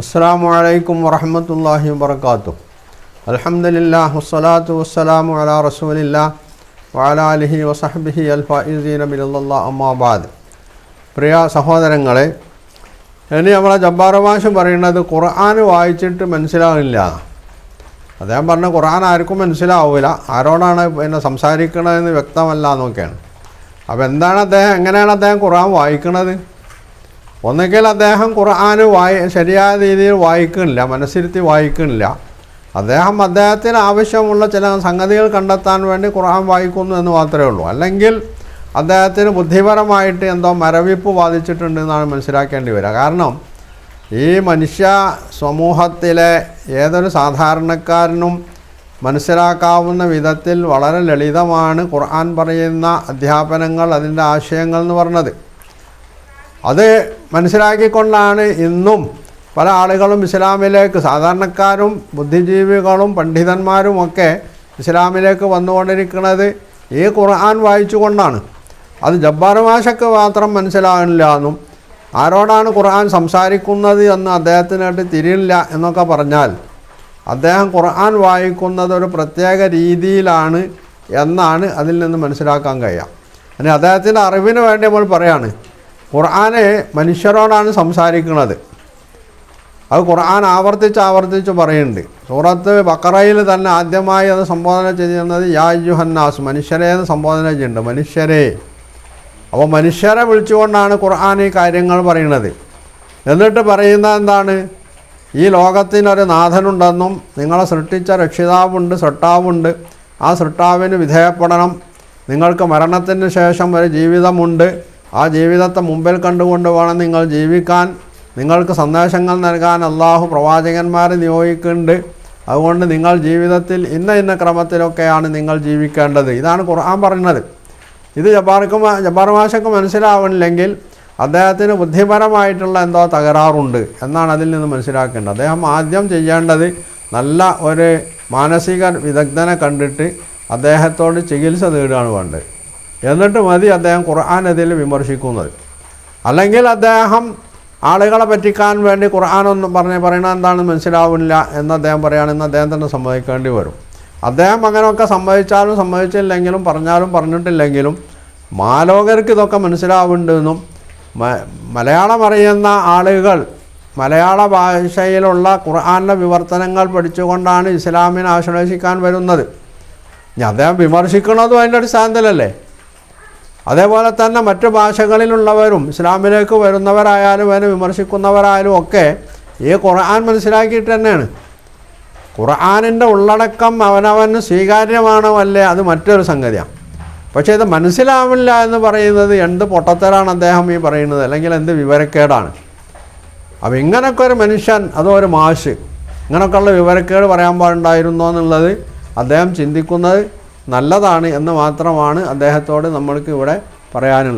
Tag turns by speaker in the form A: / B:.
A: അസ്സാം വലൈക്കും വറഹമത്തല്ലാഹി വർക്കാത്തു അലഹമുല്ലാ വസ്സലാത്തു വസ്സലാമു അലാ വഅലാ അലിഹി വസഹബിഹി അൽഫീന ബില്ലാ അമ്മാബാദ് പ്രിയ സഹോദരങ്ങളെ ഇനി നമ്മളെ ജബ്ബാർ മാഷ് പറയുന്നത് ഖുർആൻ വായിച്ചിട്ട് മനസ്സിലാവില്ല. അദ്ദേഹം പറഞ്ഞ ഖുർആൻ ആർക്കും മനസ്സിലാവില്ല ആരോടാണ് പിന്നെ സംസാരിക്കണതെന്ന് വ്യക്തമല്ല എന്നൊക്കെയാണ് അപ്പോൾ എന്താണ് അദ്ദേഹം എങ്ങനെയാണ് അദ്ദേഹം ഖുർആൻ വായിക്കണത്? ഒന്നുകിൽ അദ്ദേഹം ഖുർആൻ വായി ശരിയായ രീതിയിൽ വായിക്കുന്നില്ല മനസ്സിരുത്തി വായിക്കുന്നില്ല. അദ്ദേഹം അദ്ദേഹത്തിന് ആവശ്യമുള്ള ചില സംഗതികൾ കണ്ടെത്താൻ വേണ്ടി ഖുർആൻ വായിക്കുന്നു എന്ന് മാത്രമേ ഉള്ളൂ. അല്ലെങ്കിൽ അദ്ദേഹത്തിന് ബുദ്ധിപരമായിട്ട് എന്തോ മരവിപ്പ് ബാധിച്ചിട്ടുണ്ട് എന്നാണ് മനസ്സിലാക്കേണ്ടി വരിക. കാരണം ഈ മനുഷ്യ സമൂഹത്തിലെ ഏതൊരു സാധാരണക്കാരനും മനസ്സിലാക്കാവുന്ന വിധത്തിൽ വളരെ ലളിതമാണ് ഖുർആൻ പറയുന്ന അധ്യാപനങ്ങൾ അതിന്റെ ആശയങ്ങൾ എന്ന് പറഞ്ഞത്. അത് മനസ്സിലാക്കിക്കൊണ്ടാണ് ഇന്നും പല ആളുകളും ഇസ്ലാമിലേക്ക് സാധാരണക്കാരും ബുദ്ധിജീവികളും പണ്ഡിതന്മാരും ഒക്കെ ഇസ്ലാമിലേക്ക് വന്നുകൊണ്ടിരിക്കുന്നത് ഈ ഖുർആൻ വായിച്ചുകൊണ്ടാണ്. അത് ജബ്ബാർ മാഷക്ക് മാത്രം മനസ്സിലാകുന്നില്ല എന്നും ആരോടാണ് ഖുർആൻ സംസാരിക്കുന്നത് എന്ന് അദ്ദേഹത്തിനായിട്ട് തിരിയില്ല എന്നൊക്കെ പറഞ്ഞാൽ അദ്ദേഹം ഖുർആൻ വായിക്കുന്നത് ഒരു പ്രത്യേക രീതിയിലാണ് എന്നാണ് അതിൽ നിന്ന് മനസ്സിലാക്കാൻ കഴിയുക. അതിന് അദ്ദേഹത്തിന്റെ അറിവിന് വേണ്ടി നമ്മൾ പറയാണ്. ഖുർആന് മനുഷ്യരോടാണ് സംസാരിക്കുന്നത്. അത് ഖുർആൻ ആവർത്തിച്ച് ആവർത്തിച്ച് പറയുന്നുണ്ട്. സൂറത്ത് ബക്കറയിൽ തന്നെ ആദ്യമായി അത് സംബോധന ചെയ്യുന്നത് യാ ജുഹന്നാസ് മനുഷ്യരെ എന്ന് സംബോധന ചെയ്യുന്നുണ്ട് മനുഷ്യരെ. അപ്പോൾ മനുഷ്യരെ വിളിച്ചുകൊണ്ടാണ് ഖുർആൻ ഈ കാര്യങ്ങൾ പറയുന്നത്. എന്നിട്ട് പറയുന്ന എന്താണ്? ഈ ലോകത്തിനൊരു നാഥനുണ്ടെന്നും നിങ്ങളെ സൃഷ്ടിച്ച രക്ഷിതാവുണ്ട് സൃഷ്ടാവുണ്ട്. ആ സൃഷ്ടാവിന് വിധേയപ്പെടണം. നിങ്ങൾക്ക് മരണത്തിന് ശേഷം ഒരു ജീവിതമുണ്ട്. ആ ജീവിതത്തെ മുമ്പിൽ കണ്ടുകൊണ്ട് വേണം നിങ്ങൾ ജീവിക്കാൻ. നിങ്ങൾക്ക് സന്ദേശങ്ങൾ നൽകാൻ അള്ളാഹു പ്രവാചകന്മാരെ നിയോഗിക്കുന്നുണ്ട്. അതുകൊണ്ട് നിങ്ങൾ ജീവിതത്തിൽ ഇന്ന ഇന്ന ക്രമത്തിലൊക്കെയാണ് നിങ്ങൾ ജീവിക്കേണ്ടത്. ഇതാണ് ഖുർആൻ പറയുന്നത്. ഇത് ജബ്ബാർക്ക് ജബ്ബാർ മാഷക്ക് മനസ്സിലാവണില്ലെങ്കിൽ അദ്ദേഹത്തിന് ബുദ്ധിപരമായിട്ടുള്ള എന്തോ തകരാറുണ്ട് എന്നാണ് അതിൽ നിന്ന് മനസ്സിലാക്കേണ്ടത്. അദ്ദേഹം ആദ്യം ചെയ്യേണ്ടത് നല്ല ഒരു മാനസിക വിദഗ്ധനെ കണ്ടിട്ട് അദ്ദേഹത്തോട് ചികിത്സ നേടുകയാണ് വേണ്ടത്. എന്നിട്ട് മതി അദ്ദേഹം ഖുർആൻ ഇതിൽ വിമർശിക്കുന്നത്. അല്ലെങ്കിൽ അദ്ദേഹം ആളുകളെ പറ്റിക്കാൻ വേണ്ടി ഖുർആാനൊന്നും പറഞ്ഞ് പറയണത് എന്താണെന്ന് മനസ്സിലാവില്ല എന്ന് അദ്ദേഹം പറയുകയാണെന്ന് അദ്ദേഹം തന്നെ സമ്മതിക്കേണ്ടി വരും. അദ്ദേഹം അങ്ങനെയൊക്കെ സമ്മതിച്ചാലും സമ്മതിച്ചില്ലെങ്കിലും പറഞ്ഞാലും പറഞ്ഞിട്ടില്ലെങ്കിലും മാലോകർക്ക് ഇതൊക്കെ മനസ്സിലാവുന്നുണ്ടെന്നും മലയാളം അറിയുന്ന ആളുകൾ മലയാള ഭാഷയിലുള്ള ഖുർആാനിന്റെ വിവർത്തനങ്ങൾ പഠിച്ചുകൊണ്ടാണ് ഇസ്ലാമിനെ ആശ്ലേഷിക്കാൻ വരുന്നത്. ഇനി അദ്ദേഹം വിമർശിക്കുന്നതും അതിന്റെ അടിസ്ഥാനത്തിലല്ലേ? അതേപോലെ തന്നെ മറ്റു ഭാഷകളിലുള്ളവരും ഇസ്ലാമിലേക്ക് വരുന്നവരായാലും അതിനെ വിമർശിക്കുന്നവരായാലും ഒക്കെ ഈ ഖുർആൻ മനസ്സിലാക്കിയിട്ട് തന്നെയാണ്. ഖുർആാനിന്റെ ഉള്ളടക്കം അവനവന് സ്വീകാര്യമാണോ അല്ലേ അത് മറ്റൊരു സംഗതിയാണ്. പക്ഷേ ഇത് മനസ്സിലാവില്ല എന്ന് പറയുന്നത് എന്ത് പൊട്ടത്തരാണ് അദ്ദേഹം ഈ പറയുന്നത് അല്ലെങ്കിൽ എന്ത് വിവരക്കേടാണ്. അപ്പോൾ ഇങ്ങനൊക്കെ ഒരു മനുഷ്യൻ അതോ ഒരു മാഷ് ഇങ്ങനൊക്കെയുള്ള വിവരക്കേട് പറയാൻ പാടുണ്ടായിരുന്നോ എന്നുള്ളത് അദ്ദേഹം ചിന്തിക്കുന്നത് നല്ലതാണ് എന്ന് മാത്രമാണ് അദ്ദേഹത്തോട് നമ്മൾക്ക് ഇവിടെ പറയാനുള്ളത്.